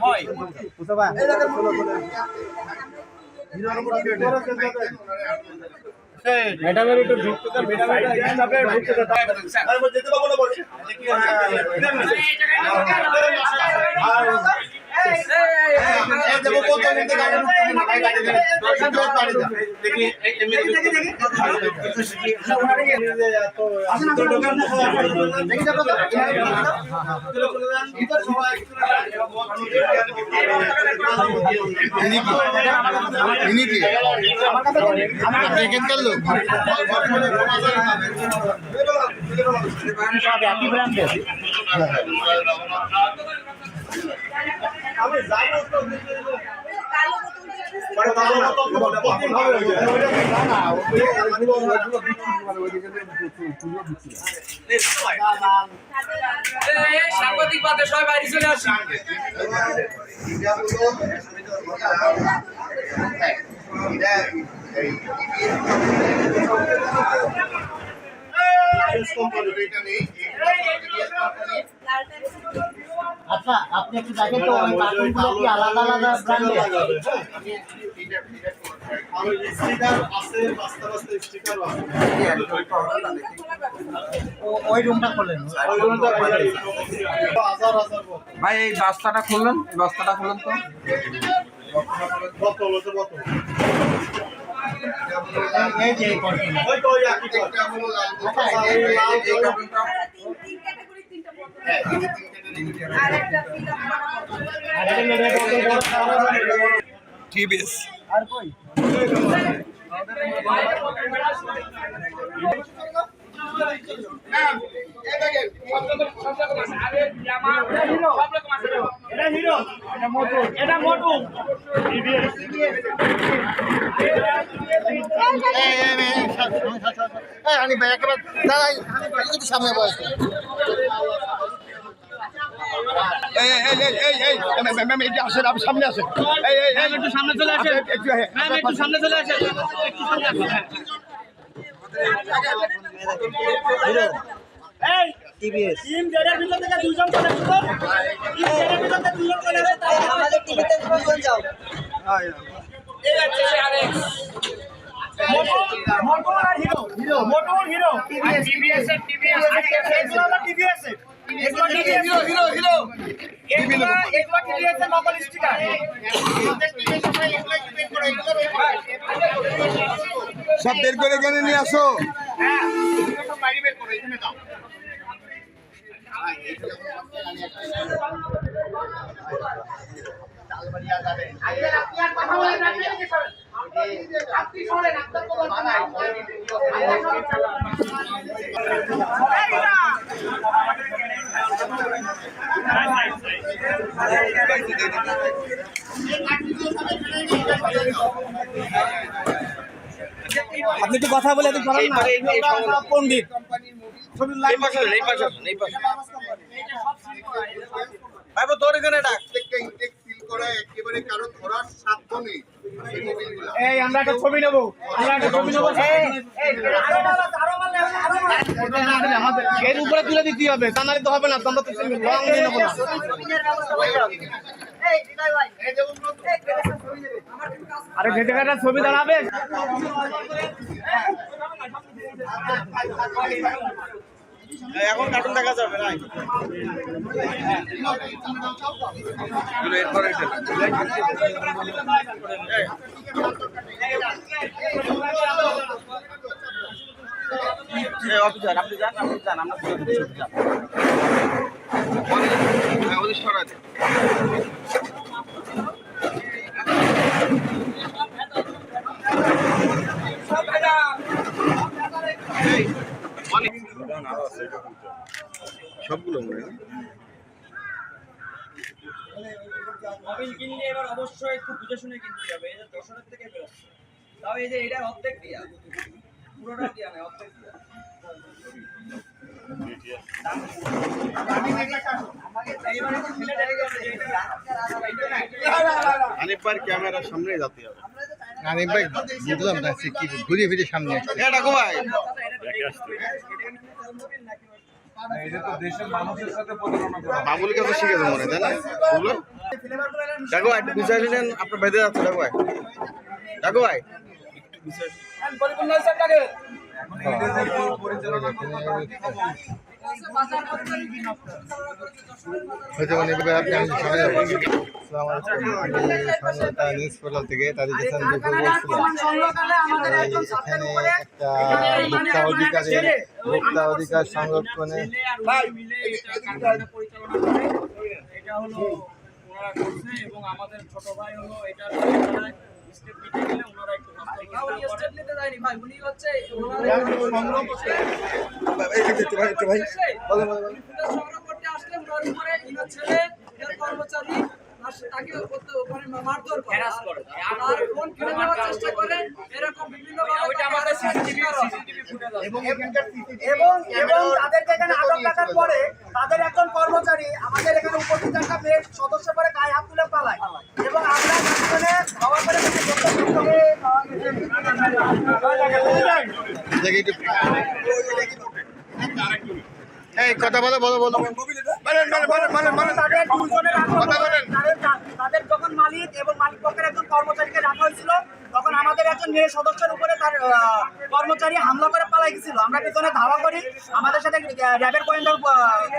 হয় ম্যাডামের একটু ঢুকতে দেন ম্যাডামের ঢুকতে দেন ইনি কি? আপনি এখানকার লোক? সব একই ব্র্যান্ডের সাংবাদিক বাদে সবাই বাইরে চলে আচ্ছা আপনি একটু দেখেন তো ওই কার্টুনগুলো কি আলাদা আলাদা ব্র্যান্ডের ওই রুমটা খোলেন ভাই এই বস্তাটা খুললেন বস্তাটা খুললেন তো এই যে এই কন্টেনার আর এটা মেরে টিভিএস আর কই এটা হিরো এটা মোটু এটা মোটু আমি একেবারে দাঁড়াই সামনে বয়স এই এই এই এই এই এই ম্যাম, ম্যাম, ম্যাম, একটু আসেন আপনি সামনে আসেন এই এই এই একটু সামনে চলে আসেন একটু হ্যাঁ, ম্যাম একটু সামনে চলে আসেন একটু সামনে আসেন হ্যাঁ। এই টিভিএস টিম জেডের ভিতর থেকে দুইজন চলে আসতো টিম জেডের ভিতর থেকে দুইজন চলে আসতো আমাদের টিভিতে দুজন যাও এই হচ্ছে সে আরেক হিরো হিরো মোটু হিরো টিভিএস টিভিএস টিভিএস টিভিএস সব বের করে এখানে নিয়ে আসো। আপনি একটু কথা বলে একটু বলেন না। পণ্ডিত। প্রত্যেকটা এখানে ফিল করা একেবারে কারও ধরার সাধ্য নেই। এই আমরা একটা ছবি নেব। আমরা একটা ছবি নেব। এর উপরে তুলে দিতে হবে তা নাহলে তো হবে না তোমরা তো রং দিয়ে নেব না। আরে ঘেটে ঘাটার ছবি দাঁড়াবে? এখন কার্টুন দেখা যাবে না অফিসার আপনি যান আপনি যান আমরা যান সবগুলো মনে হয় মোবিল কিনলে এবার অবশ্যই একটু বুঝে শুনে কিনতে হবে এই যে থেকে বেরোচ্ছে তাও এই যে এটা অর্ধেক দিয়া পুরোটা দিয়া নয় অর্ধেক দিয়া এইবার একটু ফেলে দেখে গেছে যে এটা- আনিফ ভাই ক্যামেরার সামনে যেতে হবে ভাই বুঝলাম না কি ঘুরে ফিরে সামনে আসছে এটা কো বাবুল কাছে শিখে মনে হয়, তাই না? বুঝলো দেখো একটু পিছিয়ে আসলেন আপনার বেঁধে যাচ্ছে দেখো ভাই। দেখো ভাই। পরিপূর্ণ হয়েছে আপনাকে। এখন এটা যে পরিচালনা হয়তো মানে এভাবে আপনি আমি সামনে যাব। স্বাধীনতা নিউজ পোর্টাল থেকে তাদের আমি বলছিলাম এখানে একটা ভোক্তা অধিকারের ভোক্তা অধিকার সংরক্ষণে ছেলে আর ভাই মিলে এটা কারখানা পরিচালনা করে এটা হলো ওনারা করছে এবং আমাদের ছোট ভাই হলো এটা স্টেপ নিতে গেলে ওনারা একটু স্টেপ নিতে যায়নি ভাই উনি হচ্ছে করতে সংগ্রহ করতে কর্মচারী তাকে মারধর করে। আর ফোন নেওয়ার চেষ্টা করে এরকম বিভিন্ন এবং এবং তাদেরকে এখানে আটক রাখার পরে তাদের একজন কর্মচারী আমাদের এখানে উপস্থিত একটা মেয়ের সদস্য করে গায়ে হাত তুলে পালায়। এবং আমরা দেখি এই কথা বলো বলো বলো বলেন বলেন বলেন বলেন বলেন তাদের দুজনের কথা বলেন। তাদের তাদের যখন মালিক এবং মালিক পক্ষের একজন কর্মচারীকে রাখা হয়েছিল তখন আমাদের একজন মেয়ে সদস্যের উপরে তার আহ, কর্মচারী হামলা করে পালাই গেছিল। আমরা পিছনে ধাওয়া করি। আমাদের সাথে র্যাবের গোয়েন্দার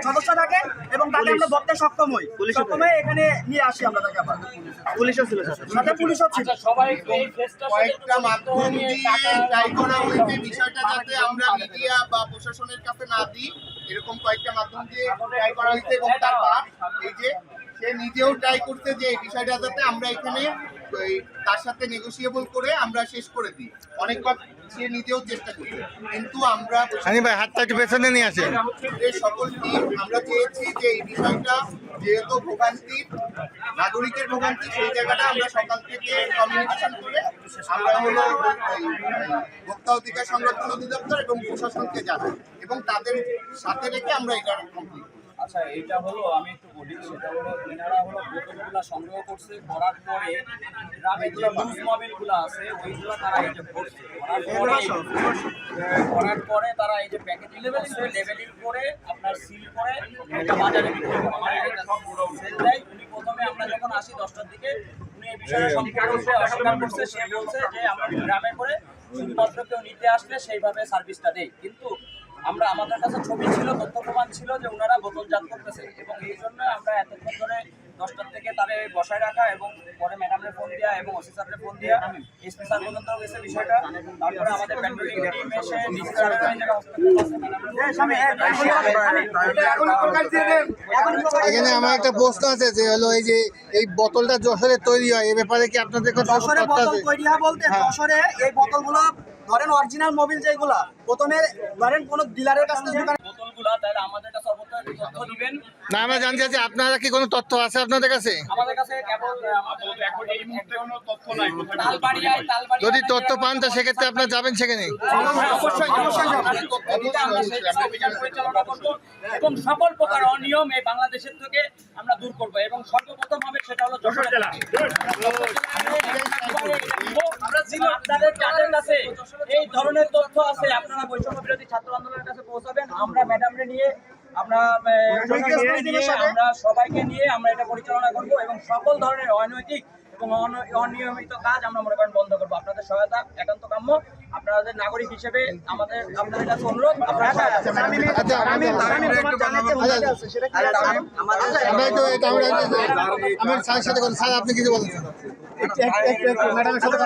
সদস্য থাকে এবং তাকে আমরা ধরতে সক্ষম হই। সক্ষম হয়ে এখানে নিয়ে আসি আমরা তাকে আবার। পুলিশও ছিল সাথে। পুলিশও ছিল। সবাই এই ফেসটা কয়েকটা মাধ্যম দিয়ে ট্রাই করা হয়েছে বিষয়টা যাতে আমরা মিডিয়া বা প্রশাসনের কাছে না দিই। এরকম কয়েকটা মাধ্যম দিয়ে ট্রাই করা হয়েছে এবং তার বাপ এই যে সে নিজেও ট্রাই করছে যে এই বিষয়টা যাতে আমরা এখানে তার সাথে নেগোসিয়েবল করে আমরা শেষ করে দিই। অনেকবার সে নিজেও চেষ্টা করছে কিন্তু আমরা হানি ভাই হাতটা একটু পেছনে নিয়ে আসেন। এই সকল টিম আমরা চেয়েছি যে এই বিষয়টা যেহেতু ভোগান্তি নাগরিকের ভোগান্তি সেই জায়গাটা আমরা সকাল থেকে কমিউনিকেশন করে আমরা হলো ভোক্তা অধিকার সংরক্ষণ অধিদপ্তর এবং প্রশাসনকে জানাই এবং তাদের সাথে রেখে আমরা এটা কমপ্লিট আচ্ছা এটা হলো আমি একটু বলি সেটা হলো এনারা হলো বোতলগুলা সংগ্রহ করছে করার পরে গ্রামে যে লুজ মোবিলগুলো আছে ওইগুলো তারা এই যে ভরছে। করার পরে তারা এই যে প্যাকেজিং করছে লেভেলিং করে আপনার সিল করে এটা বাজারে বিক্রি করে সেল দেয় উনি প্রথমে আমরা যখন আসি দশটার দিকে উনি এই বিষয়ে সম্পূর্ণরূপে অস্বীকার করছে সে বলছে যে আমরা গ্রামে করে শুধুমাত্র কেউ নিতে আসলে সেইভাবে সার্ভিসটা দেয়। কিন্তু আমরা আমাদের কাছে ছবি ছিল তথ্য প্রমাণ ছিল যে ওনারা বোতলজাত করতেছে এবং এই জন্য আমরা এতক্ষণ ধরে দশটার থেকে তারে বসায় রাখা এবং পরে ম্যাডামরে ফোন দেওয়া এবং ওসি স্যারের ফোন দেওয়া এসপি স্যার পর্যন্ত গেছে বিষয়টা। তারপরে আমাদের প্যান্ডেলিং টিম এসে এখানে আমার একটা প্রশ্ন আছে যে হলো এই যে এই বোতলটা যশোরে তৈরি হয় এই ব্যাপারে কি আপনাদের কোনো যশোরে বোতল তৈরি হয় বলতে যশোরে এই বোতলগুলো ধরেন অরিজিনাল মোবিল যেগুলা প্রথমে ধরেন কোন ডিলারের কাছ থেকে দোকানে বোতলগুলা তাহলে আমাদের কাছে অবশ্যই তথ্য দিবেন। না আমরা জানতে চাচ্ছি আপনারা কি কোনো তথ্য আছে আপনাদের কাছে? আমাদের কাছে কেবল এখন এই মুহূর্তে কোনো তথ্য নাই। তালবাড়িয়ায় তালবাড়িয়া যদি তথ্য পান তো সেক্ষেত্রে আপনারা যাবেন সেখানে। এবং সকল প্রকার অনিয়ম এই বাংলাদেশের থেকে আমরা দূর করব এবং সর্বপ্রথম হবে সেটা হলো যশোর জেলা। আপনাদের কাছে এই ধরনের তথ্য আছে আপনারা বৈষম্য বিরোধী ছাত্র আন্দোলনের কাছে পৌঁছাবেন। আমরা ম্যাডামরে নিয়ে আমরা আমরা সবাইকে নিয়ে আমরা এটা পরিচালনা করব এবং সকল ধরনের অনৈতিক এবং অনিয়মিত কাজ আমরা মনে করেন বন্ধ করব। আপনাদের সহায়তা একান্ত কাম্য। আপনাদের নাগরিক হিসেবে আমাদের আপনাদের কাছে অনুরোধ। আচ্ছা আপনি কিছু বলেন ম্যাডামের সাথে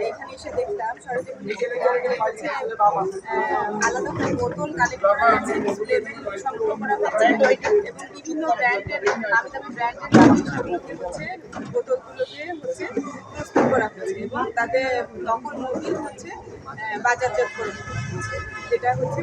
এখানে এসে দেখলাম আলাদা করে বোতল কালেক্ট করা হচ্ছে লেবেল সংগ্রহ করা এবং বিভিন্ন ব্র্যান্ডের নামি ব্র্যান্ডের জিনিসগুলোকে হচ্ছে বোতলগুলোকে হচ্ছে প্রস্তুত করা হচ্ছে এবং তাতে নকল মোবিল হচ্ছে বাজারজাত করে যেটা হচ্ছে